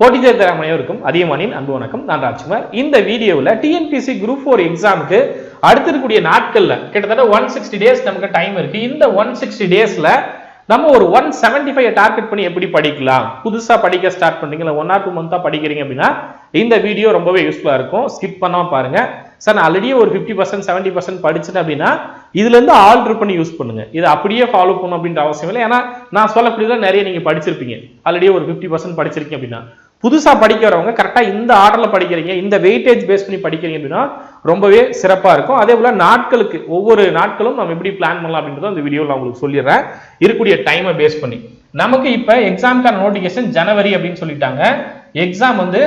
போட்டி தேர்தல் அனைவருக்கும் அதிகமானின் அன்பு வணக்கம். நான் ராஜ்குமார். இந்த வீடியோவில் டிஎன்பிசி குரூப் ஃபோர் எக்ஸாமுக்கு அடுத்து நாட்களில் கிட்டத்தட்ட ஒன் சிக்ஸ்டி டேஸ் நமக்கு டைம் இருக்கு. இந்த ஒன் சிக்ஸ்டி டேஸில் நம்ம ஒரு ஒன் செவன்டி ஃபைவ் டார்கெட் பண்ணி எப்படி படிக்கலாம்? புதுசாக படிக்க ஸ்டார்ட் பண்றீங்க இல்லை ஒன் ஆர் டூ மந்த்தாக படிக்கிறீங்க அப்படின்னா இந்த வீடியோ ரொம்பவே யூஸ்ஃபுல்லாக இருக்கும். ஸ்கிப் பண்ணாமல் பாருங்க. சார் நான் ஆல்ரெடி ஒரு ஃபிஃப்டி பர்சன்ட் செவன்டி பர்சன்ட் படிச்சுட்டேன் அப்படின்னா இதுலேருந்து ஆல்ட்ரு ஆல்டர் பண்ணி யூஸ் பண்ணுங்க. இதை அப்படியே ஃபாலோ பண்ணணும் அப்படின்ற அவசியம் இல்லை. ஏன்னா நான் சொல்லக்கூடியதான் நிறைய நீங்கள் படிச்சிருப்பீங்க. ஆல்ரெடி ஒரு ஃபிஃப்டி பர்சன்ட் படிச்சிருக்கீங்க அப்படின்னா. புதுசா படிக்கிறவங்க கரெக்டாக இந்த ஆர்டரில் படிக்கிறீங்க இந்த வெயிட்டேஜ் பேஸ் பண்ணி படிக்கிறீங்க அப்படின்னா ரொம்பவே சிறப்பாக இருக்கும். அதே போல் நாட்களுக்கு ஒவ்வொரு நாட்களும் நம்ம எப்படி பிளான் பண்ணலாம் அப்படின்றத அந்த வீடியோவில் நான் உங்களுக்கு சொல்லிடுறேன். இருக்கக்கூடிய டைமை பேஸ் பண்ணி. நமக்கு இப்போ எக்ஸாம்க்கான நோட்டிஃபிகேஷன் ஜனவரி அப்படின்னு சொல்லிட்டாங்க. எக்ஸாம் வந்து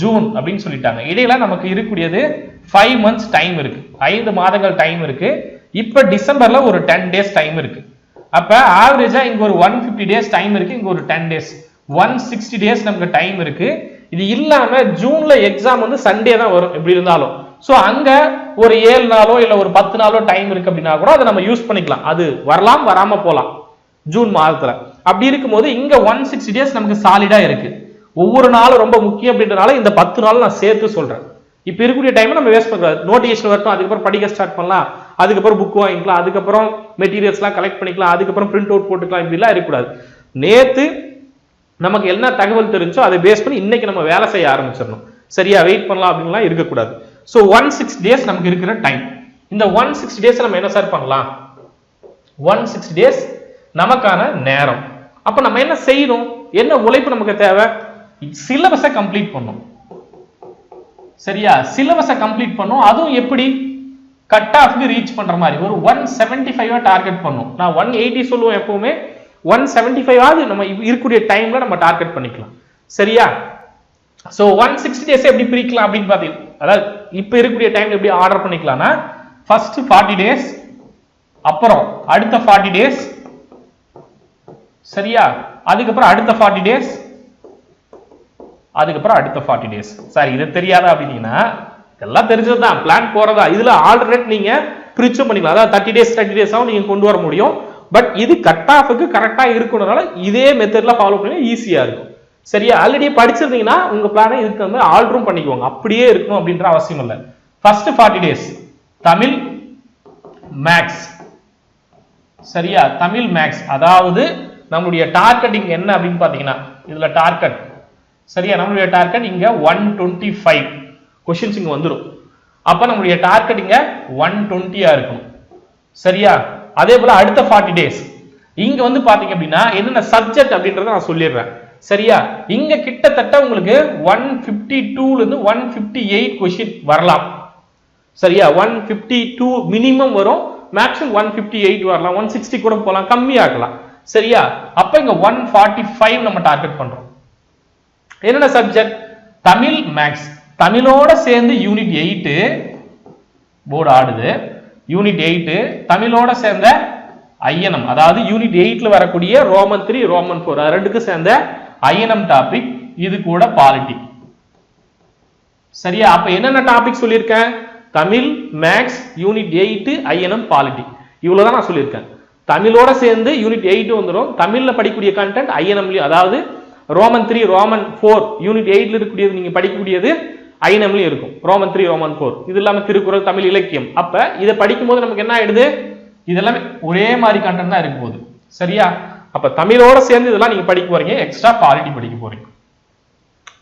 ஜூன் அப்படின்னு சொல்லிட்டாங்க. இடையில நமக்கு இருக்கக்கூடியது ஃபைவ் மந்த்ஸ் டைம் இருக்கு. ஐந்து மாதங்கள் டைம் இருக்கு. இப்போ டிசம்பர்ல ஒரு டென் டேஸ் டைம் இருக்கு. அப்ப ஆவரேஜா இங்க ஒரு ஒன் பிப்டி டேஸ் டைம் இருக்கு. இங்க ஒரு ten days one sixty days நமக்கு டைம் இருக்கு. இது இல்லாம ஜூன்ல எக்ஸாம் வந்து சண்டே தான் வரும் எப்படி இருந்தாலும். ஸோ அங்க ஒரு ஏழு நாளோ இல்ல ஒரு பத்து நாளோ டைம் இருக்கு அப்படின்னா கூட அதை நம்ம யூஸ் பண்ணிக்கலாம். அது வரலாம் வராம போகலாம் ஜூன் மாதத்துல. அப்படி இருக்கும்போது இங்க ஒன் சிக்ஸ்டி டேஸ் நமக்கு சாலிடா இருக்கு. ஒவ்வொரு நாளும் ரொம்ப முக்கியம் அப்படின்றனால இந்த பத்து நாள் நான் சேர்த்து சொல்றேன். இப்ப இருக்கக்கூடிய டைம் நம்ம வேஸ்ட் பண்ணக்கூடாது. நோட்டிஃபிகேஷன் வரட்டும் அதுக்கப்புறம் படிக்க ஸ்டார்ட் பண்ணலாம். அதுக்கப்புறம் புக் வாங்கிக்கலாம். அதுக்கப்புறம் மெட்டீரியல்ஸ்லாம் கலெக்ட் பண்ணிக்கலாம். அதுக்கப்புறம் பிரிண்ட் அவுட் போட்டுக்கலாம். இப்படிலாம் இருக்கக்கூடாது. நேற்று நமக்கு என்ன தகவல் தெரிஞ்சோ அதை பேஸ் பண்ணி இன்னைக்கு நம்ம வேலை செய்ய ஆரம்பிச்சிடணும். சரியா வெயிட் பண்ணலாம் அப்படின்லாம் இருக்கக்கூடாது. ஸோ ஒன் சிக்ஸ் டேஸ் நமக்கு இருக்கிற டைம் இந்த ஒன் சிக்ஸ் டேஸ் நம்ம என்ன சார் பண்ணலாம்? ஒன் சிக்ஸ் டேஸ் நமக்கான நேரம். அப்போ நம்ம என்ன செய்யணும்? என்ன உழைப்பு நமக்கு தேவை? சிலபஸை கம்ப்ளீட் பண்ணும் சரியா? சிலபஸை கம்ப்ளீட் பண்ணும் அதுவும் எப்படி? கட் ஆஃப்க்கு ரீச் பண்ற மாதிரி. ஒரு ஒன் செவன்டி ஃபைவ் டார்கெட் பண்ணும் நான் ஒன் எயிட்டி சொல்லுவேன் எப்பவுமே. ஒன் செவன்டி ஃபைவ் ஆகுது நம்ம இருக்கக்கூடிய டைம்ல நம்ம டார்கெட் பண்ணிக்கலாம். சரியா? ஸோ ஒன் சிக்ஸ்டி டேஸ் எப்படி பிரிக்கலாம் அப்படின்னு பார்த்தீங்கன்னா அதாவது இப்போ இருக்கக்கூடிய டைம் எப்படி ஆர்டர் பண்ணிக்கலாம்னா ஃபர்ஸ்ட் ஃபார்ட்டி டேஸ் அப்புறம் அடுத்த ஃபார்ட்டி டேஸ் சரியா? அதுக்கப்புறம் அடுத்த ஃபார்ட்டி டேஸ் அதுக்கப்புறம் அடுத்த ஃபார்ட்டி டேஸ் சார் இது தெரியாதா அப்படின்னீங்கன்னா எல்லாம் தெரிஞ்சது தான் பிளான் போறதா. இதுல ஆல்ரெடி நீங்க பிரிச்சும் பண்ணிக்கலாம். அதாவது தேர்ட்டி டேஸ் தேர்ட்டி டேஸாகவும் நீங்க கொண்டு வர முடியும். பட் இது கட் ஆஃபுக்கு கரெக்டாக இருக்கணும்னால இதே மெத்தட்ல ஃபாலோ பண்ணி ஈஸியாக இருக்கும். சரியா? ஆல்ரெடி படிச்சிருந்தீங்கன்னா உங்க பிளானை இதுக்கு வந்து ஆல்ட்ரும் பண்ணிக்கோங்க. அப்படியே இருக்கணும் அப்படின்ற அவசியம் இல்லை. First forty days Tamil maths சரியா? தமிழ் மேக்ஸ் அதாவது நம்மளுடைய டார்கெட்டிங் என்ன அப்படின்னு பார்த்தீங்கன்னா இதுல டார்கெட் சரியா? நம்மளுடைய டார்கெட் இங்க ஒன் டுவெண்ட்டி ஃபைவ் கொஷின்ஸ் இங்க வந்துடும் அப்ப நம்மளுடைய டார்கெட் இங்க ஒன் டுவெண்ட்டியா இருக்கும். சரியா? அதே போல அடுத்த ஃபார்ட்டி டேஸ் இங்க வந்து பாத்தீங்க அப்படின்னா என்னென்ன சப்ஜெக்ட் அப்படின்றத நான் சொல்லிடுறேன். சரியா? இங்க கிட்டத்தட்ட உங்களுக்கு ஒன் பிப்டி டூல இருந்து ஒன் பிப்டி எயிட் கொஸ்டின் வரலாம். சரியா? ஒன் பிப்டி டூ மினிமம் வரும். மேக்ஸிமம் ஒன் பிப்டி எயிட் வரலாம். ஒன் சிக்ஸ்டி கூட போகலாம் கம்மியாகலாம் சரியா? அப்ப இங்க ஒன் ஃபார்ட்டி ஃபைவ் நம்ம டார்கெட் பண்றோம். என்னென்ன சப்ஜெக்ட் தமிழ் மேக்ஸ் தமிழோட சேர்ந்து யூனிட் எயிட்டு போர்டு ஆடுது. யூனிட் எயிட்டு தமிழோட சேர்ந்த ஐயனம். அதாவது யூனிட் எயிட்ல வரக்கூடிய ரோமன் த்ரீ ரோமன் ஃபோர் ரெண்டுக்கும் சேர்ந்த ஐயனம் டாபிக் இது கூட பாலிட்டி சரியா? அப்ப என்னென்ன டாபிக் சொல்லியிருக்கேன்? Tamil maths unit eight INM polity இவ்வளவுதான் நான் சொல்லியிருக்கேன். தமிழோட சேர்ந்து யூனிட் எயிட் வந்துடும் தமிழ்ல படிக்கக்கூடிய கண்டென்ட் ஐஎன்எம்லயும் அதாவது Roman three Roman four unit எயிட்ல இருக்கக்கூடியது நீங்க படிக்கக்கூடியது ஐநம்லையும் இருக்கும். ரோமன் த்ரீ ரோமன் ஃபோர் இது இல்லாமல் திருக்குறள் தமிழ் இலக்கியம். அப்போ இதை படிக்கும்போது நமக்கு என்ன ஆயிடுது? இதெல்லாமே ஒரே மாதிரி கண்டென்ட் தான் இருக்கும் போகுது சரியா? அப்போ தமிழோட சேர்ந்து இதெல்லாம் நீங்கள் படிக்க போறீங்க. எக்ஸ்ட்ரா பாலிட்டி படிக்க போறீங்க.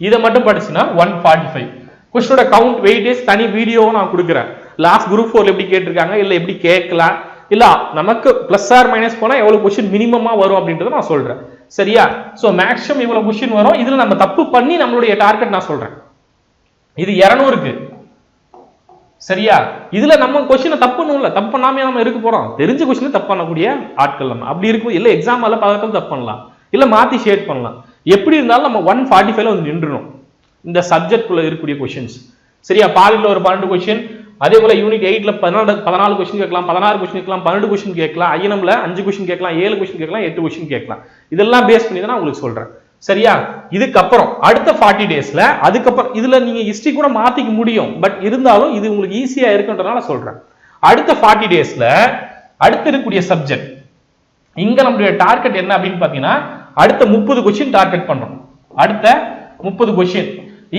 இதை மட்டும் படிச்சுன்னா ஒன் ஃபார்ட்டி ஃபைவ் கொஸ்டினோட கவுண்ட் வெயிட்டேஜ் தனி வீடியோவும் நான் கொடுக்குறேன். லாஸ்ட் குரூப் ஃபோர்ல எப்படி கேட்டிருக்காங்க? இல்லை எப்படி கேட்கலாம்? இல்ல நமக்கு பிளஸ் ஆர் மைனஸ் போனால் எவ்வளோ கொஸ்டின் மினிமமா வரும் அப்படின்றத நான் சொல்றேன். சரியா? ஸோ மேக்ஸிமம் இவ்வளோ கொஸ்டின் வரும். இதில் நம்ம தப்பு பண்ணி நம்மளுடைய டார்கெட் நான் சொல்றேன். இது இரநூறுக்கு. சரியா? இதுல நம்ம கொஸ்டினை தப்புன்னு இல்லை. தப்பு பண்ணாம நம்ம இருக்க போறோம்? தெரிஞ்ச கொஸ்டினை தப்பு பண்ணக்கூடிய ஆட்கள் நம்ம. அப்படி இருக்கும். இல்லை எக்ஸாம் எல்லாம் பதக்கம் தப்பு பண்ணலாம். இல்லை மாத்தி ஷேட் பண்ணலாம். எப்படி இருந்தாலும் நம்ம ஒன் ஃபார்ட்டி ஃபைவ்ல வந்து நின்றுணும் இந்த சப்ஜெக்ட் குள்ள இருக்கக்கூடிய கொஸ்டின்ஸ் சரியா? பாலியில் ஒரு பன்னெண்டு கொஸ்டின் அதே போல யூனிட் எயிட்ல பதினாலு பதினாலு கொஸ்டின் கேட்கலாம். பதினாறு கொஸ்டின் கேட்கலாம். பன்னெண்டு கொஸ்டின் கேட்கலாம். ஐஎன்எம்ல அஞ்சு கொஸ்டின் கேட்கலாம். ஏழு கொஸ்டின் கேட்கலாம். எட்டு கொஸ்டின் கேட்கலாம். இதெல்லாம் பேஸ் பண்ணி தான் நான் உங்களுக்கு சொல்றேன். சரியா? இதுக்கப்புறம் அடுத்த ஃபார்ட்டி டேஸ்ல அதுக்கப்புறம் இதுல நீங்க ஹிஸ்டரி கூட மாத்திக்க முடியும். பட் இருந்தாலும் இது உங்களுக்கு ஈஸியா இருக்குன்றதுனால சொல்றேன். அடுத்த ஃபார்ட்டி டேஸ்ல அடுத்து இருக்கக்கூடிய சப்ஜெக்ட் இங்க நம்மளுடைய டார்கெட் என்ன அப்படின்னு பாத்தீங்கன்னா அடுத்த முப்பது கொஸ்டின் டார்கெட் பண்றோம் அடுத்த முப்பது கொஸ்டின்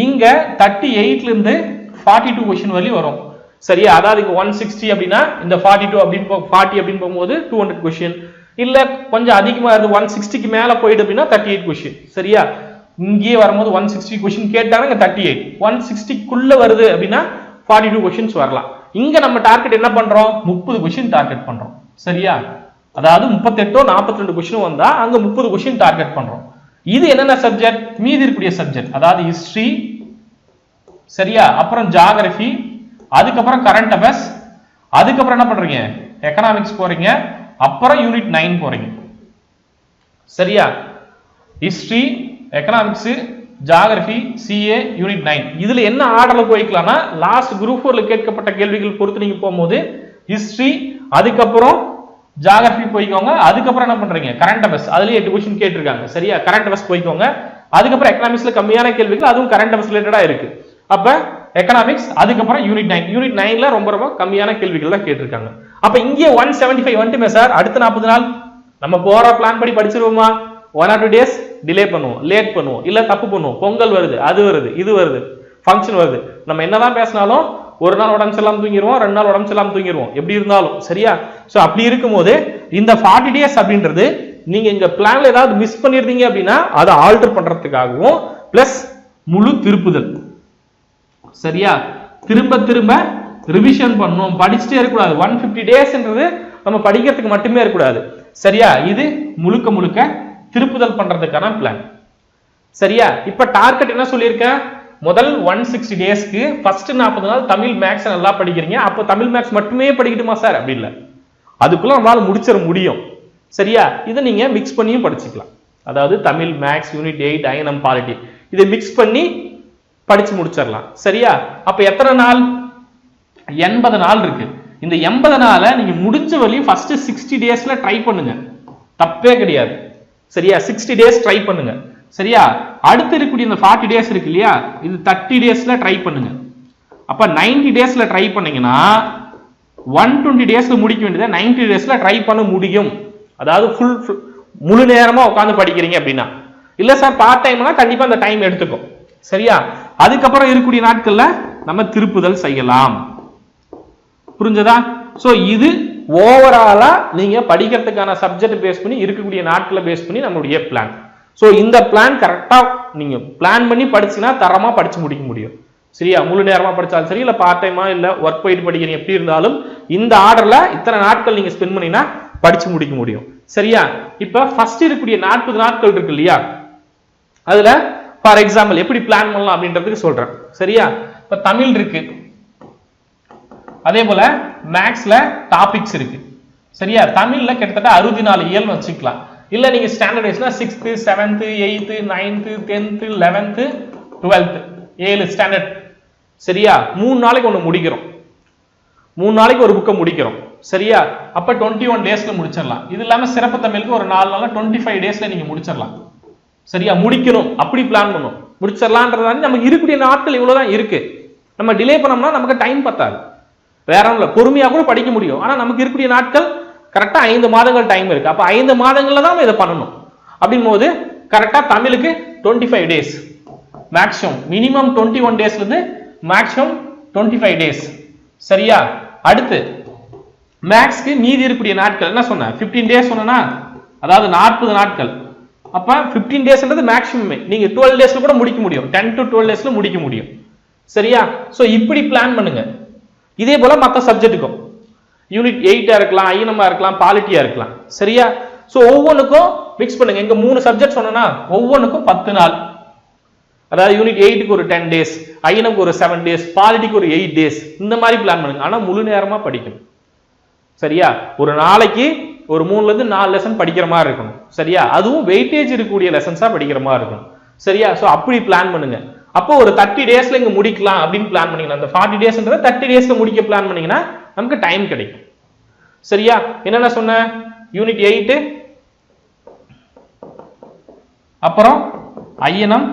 இங்க தேர்ட்டி எயிட்ல இருந்து ஃபார்ட்டி டூ கொஸ்டின் வரையும் வரும். சரியா? அதாவது இங்க ஒன் சிக்ஸ்டி அப்படின்னா இந்த ஃபார்ட்டி டூ அப்படின்னு ஃபார்ட்டி அப்படின்னு போகும்போது டூ ஹண்ட்ரட் கொஸ்டின் இல்ல கொஞ்சம் அதிகமா இருந்து ஒன் சிக்ஸ்டிக்கு மேல போயிடு அப்படின்னா தேர்ட்டி எயிட் கொஸ்டின் சரியா? இங்கேயே வரும்போது ஒன் சிக்ஸ்டி கொஸ்டின் கேட்டாங்க தேர்ட்டி எயிட் ஒன் சிக்ஸ்டிக்குள்ள வருது அப்படின்னா ஃபார்ட்டி டூ கொஸ்டின்ஸ் வரலாம். இங்க நம்ம டார்கெட் என்ன பண்றோம்? முப்பது கொஸ்டின் டார்கெட் பண்றோம். சரியா? அதாவது முப்பத்தெட்டோ நாற்பத்தி ரெண்டு கொஸ்டின் வந்தா அங்க முப்பது கொஸ்டின் டார்கெட் பண்றோம். இது என்னென்ன சப்ஜெக்ட் மீதி இருக்கக்கூடிய சப்ஜெக்ட் அதாவது ஹிஸ்டரி சரியா? அப்புறம் ஜாகிரபி அதுக்கப்புறம் கரண்ட் அஃபேர்ஸ் அதுக்கப்புறம் என்ன பண்றீங்க? எக்கனாமிக்ஸ் போறீங்க. அப்புறம் யூனிட் நைன் போறீங்க. சரியா? History economics geography CA unit nine இதுல என்ன ஆர்டர்ல போய்க்கலாம்னா லாஸ்ட் குரூப் ஃபோர்ல கேட்கப்பட்ட கேள்விகள் பொறுத்து நீங்க போகும்போது ஹிஸ்டரி அதுக்கப்புறம் ஜாகிரபி போய்க்கோங்க. அதுக்கப்புறம் என்ன பண்றீங்க? கரண்ட் அஃபேர்ஸ் அதுலயே எட்டு கொஸ்டின் கேட்டிருக்காங்க. சரியா? கரண்ட் அஃபேர்ஸ் போய்க்கோங்க. அதுக்கப்புறம் எக்கனாமிக்ஸ்ல கம்மியான கேள்விகள் அதுவும் கரண்ட் அஃபேர்ஸ் ரிலேட்டடா இருக்கு. அப்ப எக்கனாமிக்ஸ் அதுக்கப்புறம் யூனிட் நைன் யூனிட் நைன்ல ரொம்ப ரொம்ப கம்மியான கேள்விகள் தான் கேட்டிருக்காங்க. அப்ப இங்கே ஒன் செவன்டி ஃபைவ் வந்துட்டுமே சார் அடுத்த நாற்பது நாள் நம்ம போற பிளான் படி படிச்சிருவோமா? One or two days delay பண்ணுவோம். லேட் பண்ணுவோம். இல்ல தப்பு பண்ணுவோம். பொங்கல் வருது அது வருது இது வருது ஃபங்க்ஷன் வருது. நம்ம என்னதான் பேசினாலும் ஒரு நாள் உடம்பு சரியில்லாம தூங்கிடுவோம் ரெண்டு நாள் உடம்பு சரியில்லாம தூங்கிடுவோம் எப்படி இருந்தாலும் சரியா? ஸோ அப்படி இருக்கும்போது இந்த ஃபார்ட்டி டேஸ் அப்படின்றது நீங்க இங்க பிளான்ல ஏதாவது மிஸ் பண்ணிருந்தீங்க அப்படின்னா அதை ஆல்டர் பண்றதுக்காகவும் பிளஸ் முழு திருப்புதல். சரியா? திரும்ப திரும்ப ரிவிஷன் பண்ணணும் படிச்சுட்டே இருக்கக்கூடாது. ஒன் ஃபிஃப்டி டேஸ்ன்றது நம்ம படிக்கிறதுக்கு மட்டுமே இருக்கக்கூடாது. சரியா? இது முழுக்க முழுக்க திருப்புதல் பண்றதுக்கான பிளான் சரியா? இப்ப டார்கெட் என்ன சொல்லியிருக்கேன் முதல் ஒன் சிக்ஸ்டி டேஸ்க்கு ஃபர்ஸ்ட் நாற்பது நாள் தமிழ் மேக்ஸ் நல்லா படிக்கிறீங்க. அப்போ தமிழ் மேக்ஸ் மட்டுமே படிக்கட்டுமா சார் அப்படி இல்லை. அதுக்குள்ள நம்மளால முடிச்சிட முடியும். சரியா? இதை நீங்க மிக்ஸ் பண்ணியும் படிச்சுக்கலாம். அதாவது Tamil maths unit eight INM polity இதை மிக்ஸ் பண்ணி படிச்சு முடிச்சிடலாம். சரியா? அப்ப எத்தனை நாள்? எண்பது நாள் இருக்கு. இந்த எண்பது நாளை நீங்க முடிஞ்ச வரையும் ஃபர்ஸ்ட் சிக்ஸ்டி டேஸ்ல ட்ரை பண்ணுங்க. தப்பே கிடையாது. சரியா? சிக்ஸ்டி டேஸ் ட்ரை பண்ணுங்க. சரியா? அடுத்து இருக்கக்கூடிய இந்த ஃபார்ட்டி டேஸ் இருக்கு இல்லையா? இது தேர்ட்டி டேஸ்ல ட்ரை பண்ணுங்க. அப்ப 90 டேஸ்ல ட்ரை பண்ணீங்கன்னா ஒன் டுவெண்ட்டி டேஸ்ல முடிக்க வேண்டியதை 90 டேஸ்ல ட்ரை பண்ண முடியும். அதாவது ஃபுல் முழு நேரமா உட்காந்து படிக்கிறீங்க அப்படின்னா. இல்ல சார் பார்ட் டைம்னா கண்டிப்பா அந்த டைம் எடுத்துக்கும். சரியா? அதுக்கப்புறம் இருக்கக்கூடிய நாட்கள்ல நம்ம திருப்புதல் செய்யலாம். புரிஞ்சதா? ஸோ இது ஓவராலா நீங்க படிக்கிறதுக்கான சப்ஜெக்ட் பேஸ் பண்ணி இருக்கக்கூடிய நாட்களை பேஸ் பண்ணி நம்மளுடைய பிளான் ஸோ இந்த பிளான் கரெக்டாக நீங்கள் பிளான் பண்ணி படிச்சீங்கன்னா தரமாக படித்து முடிக்க முடியும். சரியா? முழு நேரமாக படித்தாலும் சரி இல்லை பார்ட் டைமாக இல்லை ஒர்க் போயிட்டு படிக்கிறீங்க எப்படி இருந்தாலும் இந்த ஆர்டரில் இத்தனை நாட்கள் நீங்கள் ஸ்பெண்ட் பண்ணீங்கன்னா படித்து முடிக்க முடியும். சரியா? இப்போ ஃபர்ஸ்ட் இருக்கக்கூடிய நாற்பது நாட்கள் இருக்கு இல்லையா? அதில் ஃபார் எக்ஸாம்பிள் எப்படி பிளான் பண்ணலாம் அப்படின்றதுக்கு சொல்கிறேன் சரியா? இப்போ தமிழ் இருக்குது அதே போல மேக்ஸ்ல டாபிக்ஸ் இருக்கு. சரியா? தமிழ்ல கிட்டத்தட்ட அறுபத்தி நாலு இயல் வச்சுக்கலாம். இல்ல நீங்க standard வைஸ்னா sixth seventh eighth ninth tenth eleventh twelfth ஏழு ஸ்டாண்டர்ட் சரியா? மூணு நாளைக்கு ஒன்று முடிக்கிறோம். மூணு நாளைக்கு ஒரு புக்கை முடிக்கிறோம். சரியா? அப்ப டுவெண்ட்டி ஒன் டேஸ்ல முடிச்சிடலாம். இது இல்லாம சிறப்பு தமிழுக்கு ஒரு நாலு நாள் டுவெண்ட்டி ஃபைவ் டேஸ்ல நீங்க முடிச்சிடலாம். சரியா? முடிக்கணும். அப்படி பிளான் பண்ணும் முடிச்சிடலான்றதால நமக்கு இருக்கக்கூடிய நாட்கள் இவ்வளவுதான் இருக்கு. நம்ம டிலே பண்ணோம்னா நமக்கு டைம் பத்தாது. வேற ஒன்றும் இல்லை கூட படிக்க முடியும். ஆனால் நமக்கு இருக்கக்கூடிய நாட்கள் கரெக்டாக ஐந்து மாதங்கள் டைம் இருக்குது அப்போ ஐந்து மாதங்களில் தான் இதை பண்ணணும். அப்படின் போது தமிழுக்கு twenty five days maximum minimum twenty one டேஸ்லேருந்து maximum twenty five days சரியா? அடுத்து மேக்ஸ்க்கு மீதி இருக்கக்கூடிய நாட்கள் என்ன சொன்னேன்? 15 டேஸ் சொன்னா அதாவது நாற்பது நாட்கள். அப்போ ஃபிஃப்டீன் டேஸ்ன்றது மேக்ஸிமம் நீங்கள் டுவெல் டேஸில் கூட முடிக்க முடியும். டென் டு டுவெல் டேஸில் முடிக்க முடியும். சரியா? ஸோ இப்படி பிளான் பண்ணுங்கள் இதே போல மற்ற சப்ஜெக்ட்டுக்கும் யூனிட் எயிட்டாக இருக்கலாம் ஐஎன்எம்மா இருக்கலாம் பாலிட்டியாக இருக்கலாம். சரியா? ஸோ ஒவ்வொன்றுக்கும் மிக்ஸ் பண்ணுங்கள் எங்கள் மூணு சப்ஜெக்ட் சொன்னோன்னா ஒவ்வொன்றுக்கும் பத்து நாள். அதாவது யூனிட் எயிட்டுக்கு ஒரு டென் டேஸ் ஐஎன்எம்க்கு ஒரு செவன் டேஸ் பாலிட்டிக்கு ஒரு எயிட் டேஸ் இந்த மாதிரி பிளான் பண்ணுங்க. ஆனால் முழு நேரமாக படிக்கணும். சரியா? ஒரு நாளைக்கு ஒரு மூணுலேருந்து நாலு லெசன் படிக்கிற மாதிரி இருக்கணும். சரியா? அதுவும் வெயிட்டேஜ் இருக்கக்கூடிய லெசன்ஸாக படிக்கிற மாதிரி இருக்கணும். சரியா? ஸோ அப்படி பிளான் பண்ணுங்கள் அப்போ ஒரு தேர்ட்டி டேஸ்ல இங்க முடிக்கலாம் அப்படின்னு பிளான் பண்ணீங்கன்னா அந்த ஃபார்ட்டி டேஸ்ன்றத தேர்ட்டி டேஸ்ல முடிக்க பிளான் பண்ணீங்கன்னா நமக்கு டைம் கிடைக்கும். சரியா? என்னென்ன சொன்ன? யூனிட் எயிட்டு அப்புறம் ஐயனம்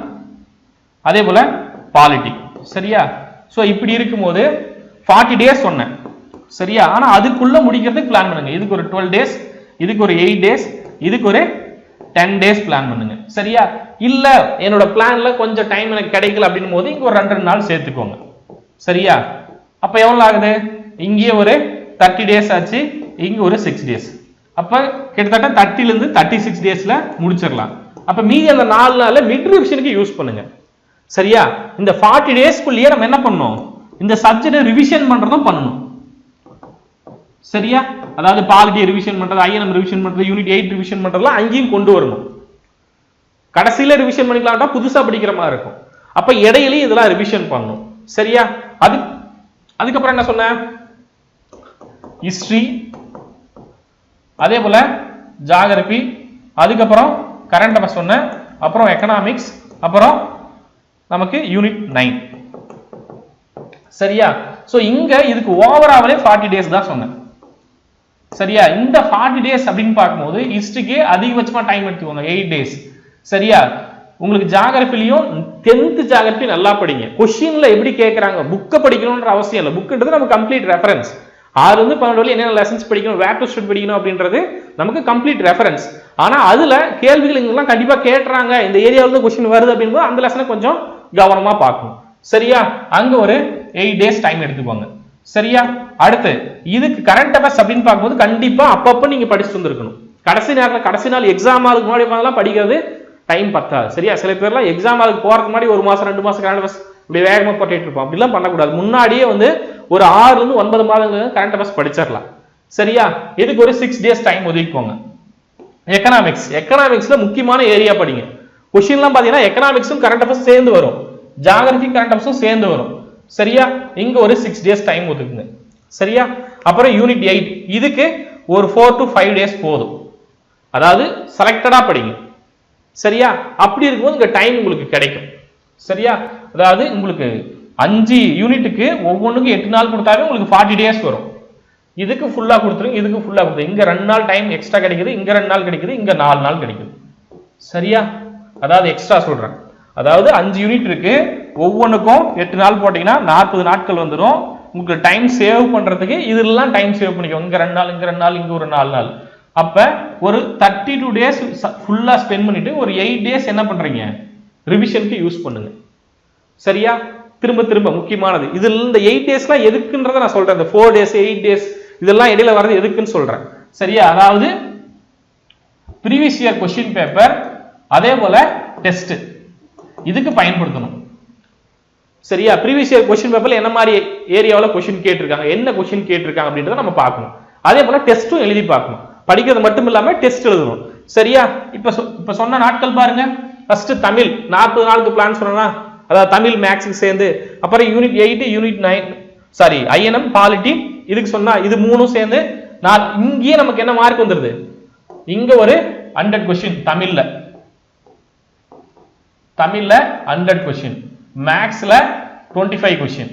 அதே போல பாலிட்டி சரியா? ஸோ இப்படி இருக்கும்போது ஃபார்ட்டி டேஸ் சொன்னேன். சரியா? ஆனா அதுக்குள்ள முடிக்கிறதுக்கு பிளான் பண்ணுங்க. இதுக்கு ஒரு டுவெல் டேஸ் இதுக்கு ஒரு எயிட் டேஸ் இதுக்கு ஒரு டென் டேஸ் பிளான் பண்ணுங்க. சரியா? இல்ல என்னோட பிளான்ல கொஞ்சம் டைம் எனக்கு கிடைக்கல அப்படின்னும் போது இங்க ஒரு ரெண்டு நாள் சேர்த்துக்கோங்க. சரியா? அப்ப எவ்வளவு ஆகுது? இங்கேயே ஒரு தேர்ட்டி டேஸ் ஆச்சு இங்க ஒரு சிக்ஸ் டேஸ் அப்ப கிட்டத்தட்ட தேர்ட்டில இருந்து தேர்ட்டி சிக்ஸ் டேஸ்ல முடிச்சிடலாம். அப்ப மீதி அந்த நாலு நாள்ல மிட் ரிவிஷனுக்கு யூஸ் பண்ணுங்க. சரியா? இந்த ஃபார்ட்டி டேஸ்க்குள்ளேயே நம்ம என்ன பண்ணணும்? இந்த சப்ஜெக்ட் ரிவிஷன் பண்றதும் பண்ணணும். சரியா? அதாவது பாலிட்டி ரிவிஷன் பண்றது ஐஎன்எம் ரிவிஷன் பண்றது யூனிட் எயிட் ரிவிஷன் பண்றதுலாம் அங்கேயும் கொண்டு வரணும். கடைசியில ரிவிஷன் பண்ணிக்கலாம்டா புதுசா படிக்கிற மாதிரி இருக்கும். அப்ப இடையிலையும் இதெல்லாம் ரிவிஷன் பண்ணணும். சரியா? அது அதுக்கப்புறம் என்ன சொன்னேன் ஹிஸ்டரி அதே போல ஜாகிரபி அதுக்கப்புறம் கரண்ட் அஃபேர்ஸ் சொன்னேன் அப்புறம் எக்கனாமிக்ஸ் அப்புறம் நமக்கு யூனிட் நைன் சரியா? ஸோ இங்க இதுக்கு ஓவராவலே ஃபார்ட்டி டேஸ் தான் சொன்னேன். சரியா? இந்த ஃபார்ட்டி டேஸ் அப்படின்னு பார்க்கும்போது ஹிஸ்ட்ரிக்கே அதிகபட்சமா டைம் எடுத்துக்கோங்க எயிட் டேஸ் சரியா? உங்களுக்கு ஜாகிரபிலையும் டென்த் ஜாகிரபி நல்லா படிங்க. கொஸ்டின்ல எப்படி கேட்கறாங்க புக்கை படிக்கணும்ன்ற அவசியம் இல்லை. புக்குன்றது நம்ம கம்ப்ளீட் ரெஃபரன்ஸ் ஆறுல இருந்து பன்னெண்டு வரையும் என்னென்ன லெசன்ஸ் படிக்கணும் வேர் டு ஸ்டூட் படிக்கணும் அப்படின்றது நமக்கு கம்ப்ளீட் ரெஃபரன்ஸ் ஆனா அதுல கேள்விகள் இங்கெல்லாம் கண்டிப்பா கேட்டுறாங்க. இந்த ஏரியாவில் இருந்து கொஸ்டின் வருது அப்படிங்கும்போது அந்த லெசனை கொஞ்சம் கவனமா பார்க்கணும். சரியா? அங்க ஒரு எயிட் டேஸ் டைம் எடுத்துக்கோங்க. சரியா? அடுத்து இதுக்கு கரண்ட் அஃபேர்ஸ் அப்படின்னு பார்க்கும்போது கண்டிப்பா அப்பப்போ நீங்க படிச்சுட்டு வந்திருக்கணும். கடைசி நேரத்தில் கடைசி நாள் எக்ஸாம் ஆளுக்கு முன்னாடி உட்கார்ந்தெல்லாம் படிக்கிறது டைம் பத்தாது. சரியா? சில பேர்லாம் எக்ஸாம் ஆளுக்கு போறதுக்கு முன்னாடி ஒரு மாசம் ரெண்டு மாசம் கரண்ட் அஃபேர்ஸ் இப்படி வேகமாக போட்டுட்டு இருப்போம். அப்படிலாம் பண்ணக்கூடாது. முன்னாடியே வந்து ஒரு ஆறுல இருந்து ஒன்பது மாதங்கள் கரண்ட் அஃபேர்ஸ் படிச்சிடலாம். சரியா? இதுக்கு ஒரு சிக்ஸ் டேஸ் டைம் ஒதுக்கிக்கோங்க எக்கனாமிக்ஸ் எக்கனாமிக்ஸ்ல முக்கியமான ஏரியா படிங்க. கொஷின்லாம் பாத்தீங்கன்னா எக்கனாமிக்ஸும் கரண்ட் அஃபேர்ஸ் சேர்ந்து வரும். ஜாகிரபி கரண்ட் அஃபேர்ஸும் சேர்ந்து வரும். சரியா? இங்க ஒரு சிக்ஸ் டேஸ் டைம் ஒதுக்குங்க. சரியா? அப்புறம் யூனிட் எயிட் இதுக்கு ஒரு ஃபோர் டு ஃபைவ் டேஸ் போதும். அதாவது செலக்டடாக படிங்க. சரியா? அப்படி இருக்கும்போது இங்கே டைம் உங்களுக்கு கிடைக்கும். சரியா? அதாவது உங்களுக்கு அஞ்சு யூனிட்டுக்கு ஒவ்வொன்றுக்கும் எட்டு நாள் கொடுத்தாவே உங்களுக்கு ஃபார்ட்டி டேஸ் வரும். இதுக்கு ஃபுல்லாக கொடுத்துருங்க இதுக்கு ஃபுல்லாக கொடுத்துருங்க. இங்கே ரெண்டு நாள் டைம் எக்ஸ்ட்ரா கிடைக்குது இங்கே ரெண்டு நாள் கிடைக்குது இங்கே நாலு நாள் கிடைக்குது. சரியா? அதாவது எக்ஸ்ட்ரா சொல்கிறேன் அதாவது அஞ்சு யூனிட் இருக்கு ஒவ்வொன்றுக்கும் எட்டு நாள் போட்டிங்கன்னா நாற்பது நாட்கள் வந்துடும் உங்களுக்கு டைம் சேவ் பண்ணுறதுக்கு இதெல்லாம் டைம் சேவ் பண்ணிக்கோங்க. இங்கே ரெண்டு நாள் இங்கே ரெண்டு நாள் இங்கே ஒரு நாலு நாள். அப்போ ஒரு தேர்ட்டி டூ டேஸ் ஃபுல்லாக ஸ்பெண்ட் பண்ணிட்டு ஒரு எயிட் டேஸ் என்ன பண்ணுறீங்க ரிவிஷனுக்கு யூஸ் பண்ணுங்க. சரியா? திரும்ப திரும்ப முக்கியமானது. இதில் இந்த எயிட் டேஸ்லாம் எதுக்குன்றதை நான் சொல்கிறேன் இந்த ஃபோர் டேஸ் எயிட் டேஸ் இதெல்லாம் இடையில வர்றது எதுக்குன்னு சொல்கிறேன் சரியா? அதாவது ப்ரீவியஸ் இயர் கொஸ்டின் பேப்பர் அதே போல டெஸ்ட் இதுக்கு பயன்படுத்தணும். சரியா? ப்ரீவியஸ் இயர் கொஸ்டின் பேப்பர்ல என்ன மாதிரி ஏரியாவில் கொஸ்டின் கேட்டிருக்காங்க? என்ன கொஸ்டின் கேட்டிருக்காங்க அப்படின்றத நம்ம பார்க்கணும். அதே போல டெஸ்ட்டும் எழுதி பார்க்கணும். படிக்கிறது மட்டும் இல்லாம டெஸ்ட் எழுதணும். சரியா? இப்ப சொ- இப்ப சொன்ன நாட்கள் பாருங்க. ஃபர்ஸ்ட் தமிழ். நாற்பது நாளுக்கு பிளான் சொன்னா அதாவது தமிழ் மேக்ஸுக்கு சேர்ந்து. அப்புறம் unit eight unit nine sorry INM polity இதுக்கு சொன்னா இது மூணும் சேர்ந்து நான் இங்கேயே நமக்கு என்ன மார்க் வந்துருது? இங்க ஒரு ஹண்ட்ரட் கொஸ்டின் தமிழ்ல. தமிழ்ல ஹண்ட்ரட் கொஸ்டின் மேக்ஸில் டுவெண்ட்டி ஃபைவ் கொஸ்டின்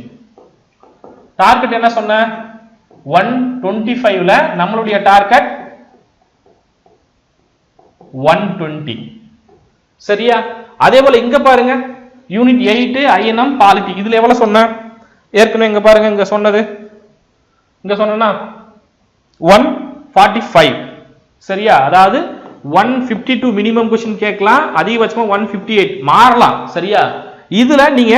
டார்கெட் என்ன சொன்ன? ஒன் டுவெண்ட்டி ஃபைவ்ல நம்மளுடைய டார்கெட் ஒன் டுவெண்ட்டி சரியா? அதே போல இங்க பாருங்க. யூனிட் எயிட் ஐஎன்எம் பாலிட்டி இதுல எவ்வளவு சொன்ன? ஏற்கனவே இங்க பாருங்க இங்க சொன்னது. இங்க சொன்னா ஒன் ஃபார்ட்டி ஃபைவ் சரியா? அதாவது one fifty two minimum question கேட்கலாம் அதிகபட்சமா ஒன் ஃபிஃப்டி எயிட் மாறலாம். சரியா? இதுல நீங்க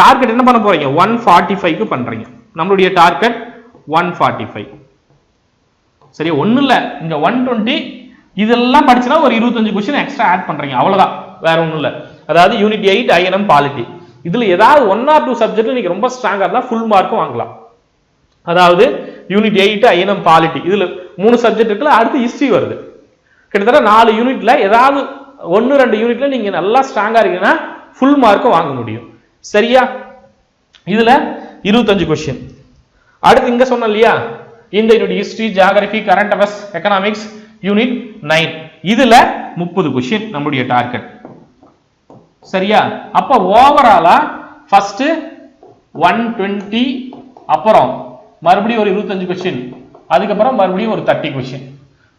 டார்கெட் என்ன பண்ண போறீங்க? ஒன் ஃபார்ட்டி ஃபைவ்க்கு பண்றீங்க. நம்மளுடைய டார்கெட் ஒன் ஃபார்ட்டி ஃபைவ் சரி ஒன்றும் இல்லை. இங்கே ஒன் டுவெண்ட்டி இதெல்லாம் படிச்சுன்னா ஒரு இருபத்தஞ்சு கொஸ்டின் எக்ஸ்ட்ரா ஆட் பண்ணுறீங்க அவ்வளோதான் வேற ஒன்றும் இல்லை. அதாவது யூனிட் எயிட் ஐஎன்எம் பாலிட்டி இதில் ஏதாவது ஒன் ஆர் டூ சப்ஜெக்ட் நீங்கள் ரொம்ப ஸ்ட்ராங்காக இருந்தால் ஃபுல் மார்க்கும் வாங்கலாம். அதாவது யூனிட் எயிட் ஐஎன்எம் பாலிட்டி இதில் மூணு சப்ஜெக்ட் இருக்குல்ல அடுத்து ஹிஸ்ட்ரி வருது. கிட்டத்தட்ட நாலு யூனிட்ல ஏதாவது ஒன்று ரெண்டு யூனிட்டில் நீங்கள் நல்லா ஸ்ட்ராங்காக இருக்கீங்கன்னா ஃபுல் மார்க்கும் வாங்க முடியும். சரியா? இதுல இருபத்தஞ்சு கொஸ்டின் அடுத்து இங்க சொன்னோம் இல்லையா? இந்த unit history geography current affairs economics unit nine இதுல முப்பது கொஸ்டின் நம்முடைய டார்கெட் சரியா? அப்ப ஓவராலா ஃபர்ஸ்ட் ஒன் டுவெண்ட்டி அப்புறம் மறுபடியும் ஒரு இருபத்தஞ்சு கொஸ்டின் அதுக்கப்புறம் மறுபடியும் ஒரு தேர்ட்டி கொஸ்டின்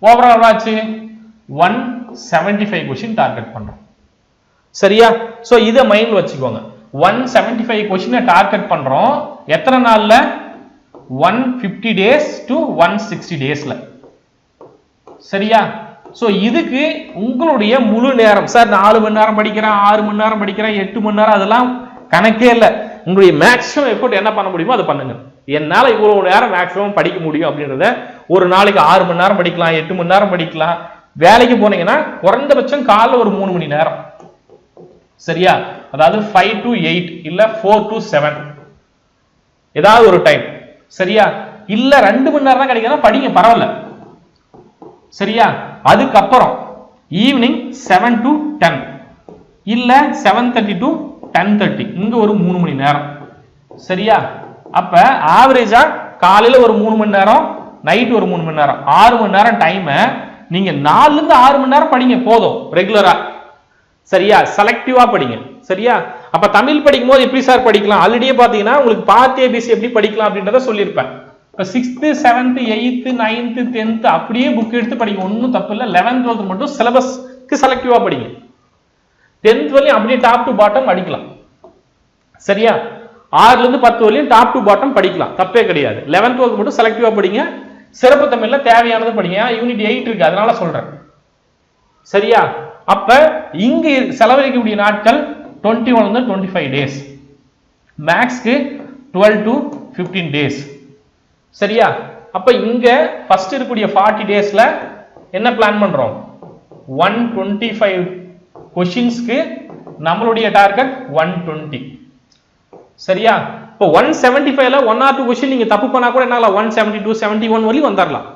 ஓவரால் ஆச்சு? One seventy five question target பண்றோம். சரியா? சோ இதை மைண்ட் வச்சுக்கோங்க. ஒன் செவன்டி ஃபைவ் கொஸ்டினை டார்கெட் பண்றோம். எத்தனை நாள்ல? One fifty days to one sixty டேஸ்ல சரியா? ஸோ இதுக்கு உங்களுடைய முழு நேரம். சார் நாலு மணி நேரம் படிக்கிறேன் ஆறு மணி நேரம் படிக்கிறேன் எட்டு மணி நேரம் அதெல்லாம் கணக்கே இல்லை. உங்களுடைய மேக்ஸிமம் எஃபோர்ட் என்ன பண்ண முடியுமோ அதை பண்ணுங்க. என்னால் இவ்வளவு நேரம் மேக்ஸிமம் படிக்க முடியும் அப்படின்றத ஒரு நாளைக்கு ஆறு மணி நேரம் படிக்கலாம் எட்டு மணி நேரம் படிக்கலாம். வேலைக்கு போனீங்கன்னா குறைந்தபட்சம் காலைல ஒரு மூணு மணி நேரம். சரியா? அதாவது ஃபைவ் டு எயிட் இல்ல ஃபோர் டு செவன் ஏதாவது ஒரு டைம் சரியா? இல்ல ரெண்டு மணி நேரம் தான் கிடைக்குதுன்னா படிங்க பரவாயில்ல. சரியா? அதுக்கப்புறம் ஈவினிங் செவன் டு டென் இல்ல seven thirty to ten thirty இங்க ஒரு மூணு மணி நேரம். சரியா? அப்ப ஆவரேஜா காலையில ஒரு மூணு மணி நேரம் நைட் ஒரு மூணு மணி நேரம். ஆறு மணி நேரம் டைம் நீங்க நாலுல இருந்து ஆறு மணி நேரம் படிங்க போதும். ரெகுலரா சரியா? செலக்டிவா படிங்க. சரியா? அப்ப தமிழ் படிக்கும் போது எப்படி சார் படிக்கலாம்? ஆல்ரெடியே பாத்தீங்கன்னா உங்களுக்கு பார்த்து ஏபிசி எப்படி படிக்கலாம் அப்படின்றத சொல்லியிருப்பேன். இப்ப sixth seventh eighth ninth tenth அப்படியே புக் எடுத்து படிங்க. ஒன்றும் தப்பு இல்லை. லெவன்த் டுவெல்த் மட்டும் சிலபஸ்க்கு செலக்டிவா படிங்க. டென்த் வரையும் அப்படியே டாப் டு பாட்டம் அடிக்கலாம். சரியா? ஆறுல இருந்து பத்து வரையும் டாப் டு பாட்டம் படிக்கலாம். தப்பே கிடையாது. லெவன்த் டுவெல்த் மட்டும் செலக்டிவா படிங்க. சிறப்பு தமிழ்ல தேவையானது படிங்க. யூனிட் எயிட் இருக்கு. அதனால சொல்றேன். சரியா? அப்ப இங்கு செலவழிக்கக்கூடிய நாட்கள் டுவெண்ட்டி ஒன் வந்து டுவெண்ட்டி ஃபைவ் டேஸ் மேக்ஸ்க்கு டுவெல் டு ஃபிஃப்டீன் டேஸ் சரியா? அப்ப இங்க ஃபர்ஸ்ட் இருக்கக்கூடிய ஃபார்ட்டி டேஸ்ல என்ன பிளான் பண்றோம்? ஒன் டுவெண்ட்டி ஃபைவ் கொஷின்ஸ்க்கு நம்மளுடைய டார்கெட் ஒன் டுவெண்ட்டி சரியா? இப்போ ஒன் செவன்டி ஃபைவ்ல ஒன் ஆர் டூ கொஷின் நீங்க தப்பு பண்ணா கூட என்ன one seventy two seventy one வரையும் வந்துடலாம்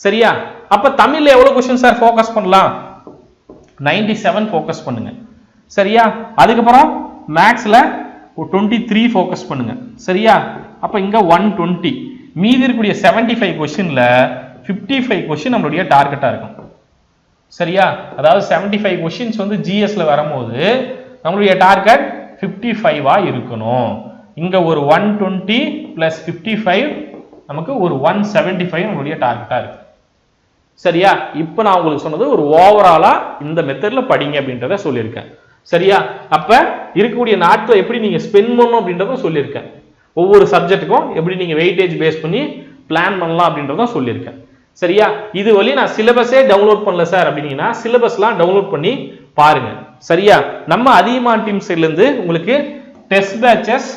சரியா? அப்ப தமிழ்ல எவ்வளவு கொஷின் சார் ஃபோக்கஸ் பண்ணலாம்? நைன்டி செவன் ஃபோக்கஸ் பண்ணுங்க. சரியா? அதுக்கப்புறம் மேக்ஸில் டுவெண்ட்டி த்ரீ ஃபோக்கஸ் பண்ணுங்க. சரியா? அப்போ இங்கே ஒன் டுவெண்ட்டி மீதி இருக்கக்கூடிய செவன்டி ஃபைவ் கொஷினில் ஃபிஃப்டி ஃபைவ் கொஷின் நம்மளுடைய டார்கெட்டாக இருக்கும். சரியா? அதாவது செவன்டி ஃபைவ் கொஷின்ஸ் வந்து ஜிஎஸ்ல வரும்போது நம்மளுடைய டார்கெட் ஃபிஃப்டி ஃபைவாக இருக்கணும். இங்கே ஒரு one twenty plus fifty five நமக்கு ஒரு ஒன் செவன்ட்டி ஃபைவ் நம்மளுடைய டார்கெட்டாக இருக்கும் சரியா? இப்போ நான் உங்களுக்கு சொன்னது ஒரு ஓவராலா இந்த மெத்தட்ல படிங்க அப்படின்றத சொல்லியிருக்கேன். சரியா? அப்ப இருக்கக்கூடிய நாட்களை எப்படி நீங்க ஸ்பெண்ட் பண்ணணும் அப்படின்றதும் சொல்லியிருக்கேன். ஒவ்வொரு சப்ஜெக்ட்டுக்கும் எப்படி நீங்க வெயிட்டேஜ் பேஸ் பண்ணி பிளான் பண்ணலாம் அப்படின்றதும் சொல்லியிருக்கேன். சரியா? இது வழி நான் சிலபஸே டவுன்லோட் பண்ணல சார் அப்படின்னீங்கன்னா சிலபஸ்லாம் டவுன்லோட் பண்ணி பாருங்க. சரியா? நம்ம அதிகமான டீம் சைட்லேருந்து உங்களுக்கு டெஸ்ட் பேச்சஸ்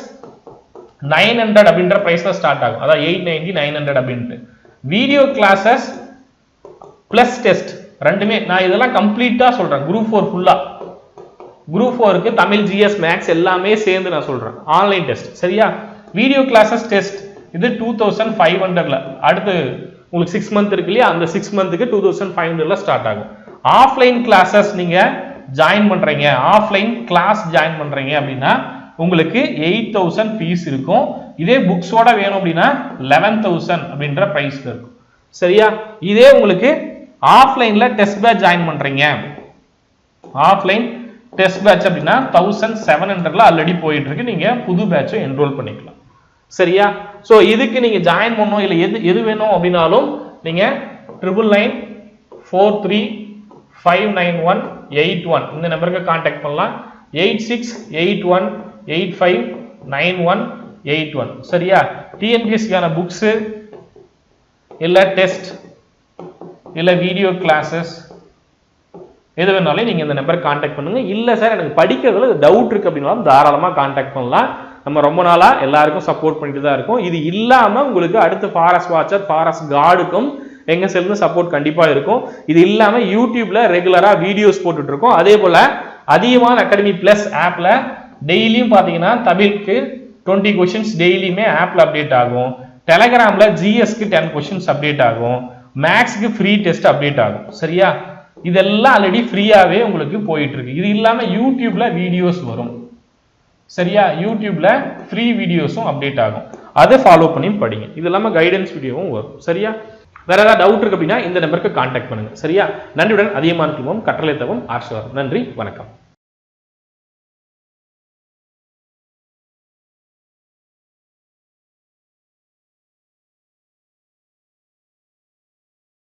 நைன் ஹண்ட்ரட் அப்படின்ற ப்ரைஸில் ஸ்டார்ட் ஆகும். அதாவது எயிட் நைன்டி நைன் ஹண்ட்ரட் அப்படின்ட்டு. வீடியோ கிளாஸஸ் பிளஸ் டெஸ்ட் ரெண்டுமே. நான் இதெல்லாம் கம்ப்ளீட்டா சொல்றேன். குரூப் ஃபோர் ஃபுல்லா குரூப் ஃபோருக்கு தமிழ் ஜிஎஸ் மேக்ஸ் எல்லாமே சேர்ந்து நான் சொல்றேன். ஆன்லைன் டெஸ்ட் சரியா? வீடியோ கிளாஸஸ் டெஸ்ட் இது டூ தௌசண்ட் ஃபைவ் ஹண்ட்ரட்ல அடுத்து உங்களுக்கு சிக்ஸ் மந்த் இருக்கு இல்லையா? அந்த சிக்ஸ் மந்த்துக்கு டூ தௌசண்ட் ஃபைவ் ஹண்ட்ரட்ல ஸ்டார்ட் ஆகும். ஆஃப்லைன் கிளாஸஸ் நீங்க ஜாயின் பண்றீங்க. ஆஃப்லைன் கிளாஸ் ஜாயின் பண்றீங்க அப்படின்னா உங்களுக்கு எயிட் தௌசண்ட் ஃபீஸ் இருக்கும். இதே புக்ஸோட வேணும் அப்படின்னா லெவன் தௌசண்ட் அப்படின்ற ப்ரைஸ் இருக்கும். சரியா? இதே உங்களுக்கு ஆஃப்லைனில் டெஸ்ட் பேட்ச் ஜாயின் பண்ணுறீங்க ஆஃப்லைன் டெஸ்ட் பேட்ச் அப்படின்னா தௌசண்ட் செவன் ஹண்ட்ரட்ல ஆல்ரெடி போயிட்டு இருக்கு நீங்க புது பேட்சை என்ரோல் பண்ணிக்கலாம். சரியா? ஸோ இதுக்கு நீங்க ஜாயின் பண்ணணும் இல்லை எது எது வேணும் அப்படின்னாலும் நீங்க triple nine four three five nine one eight one இந்த நம்பருக்கு காண்டாக்ட் பண்ணலாம். Eight six eight one eight five nine one eight one சரியா? டிஎன்பிஎஸ்சிக்கான புக்ஸு இல்லை டெஸ்ட் இல்லை வீடியோ கிளாஸஸ் எது வேணாலும் நீங்கள் இந்த நம்பர் காண்டாக்ட் பண்ணுங்கள் இல்லை சார் எனக்கு படிக்கிறதுல டவுட் இருக்குது அப்படின்னாலும் தாராளமாக காண்டாக்ட் பண்ணலாம். நம்ம ரொம்ப நாளாக எல்லாருக்கும் சப்போர்ட் பண்ணிட்டு தான் இருக்கோம். இது இல்லாமல் உங்களுக்கு அடுத்து ஃபாரஸ்ட் வாட்சர் ஃபாரஸ்ட் கார்டுக்கும் எங்கள் செல்லுன்னு சப்போர்ட் கண்டிப்பாக இருக்கும். இது இல்லாமல் யூடியூப்பில் ரெகுலராக வீடியோஸ் போட்டுட்ருக்கோம் அதே போல் அதிகமான அகாடமி ப்ளஸ் ஆப்பில் டெய்லியும் பார்த்தீங்கன்னா தமிழுக்கு டுவெண்ட்டி கொஷின்ஸ் டெய்லியுமே ஆப்பில் அப்டேட் ஆகும். டெலகிராமில் ஜிஎஸ்க்கு டென் கொஷின்ஸ் அப்டேட் ஆகும். மேக்ஸுக்கு ஃப்ரீ டெஸ்ட் அப்டேட் ஆகும். சரியா? இதெல்லாம் ஆல்ரெடி ஃப்ரீயாகவே உங்களுக்கு போயிட்டுருக்கு. இது இல்லாமல் யூடியூப்பில் வீடியோஸ் வரும். சரியா? யூடியூப்பில் ஃப்ரீ வீடியோஸும் அப்டேட் ஆகும். அதை ஃபாலோ பண்ணி படிங்க. இது இல்லாமல் கைடன்ஸ் வீடியோவும் வரும். சரியா? வேற ஏதாவது டவுட் இருக்கு அப்படின்னா இந்த நம்பருக்கு காண்டாக்ட் பண்ணுங்க. சரியா? நன்றியுடன் அதிகமான குழுமம் கட்டளை தவம் ஆர்ஷவர். நன்றி வணக்கம்.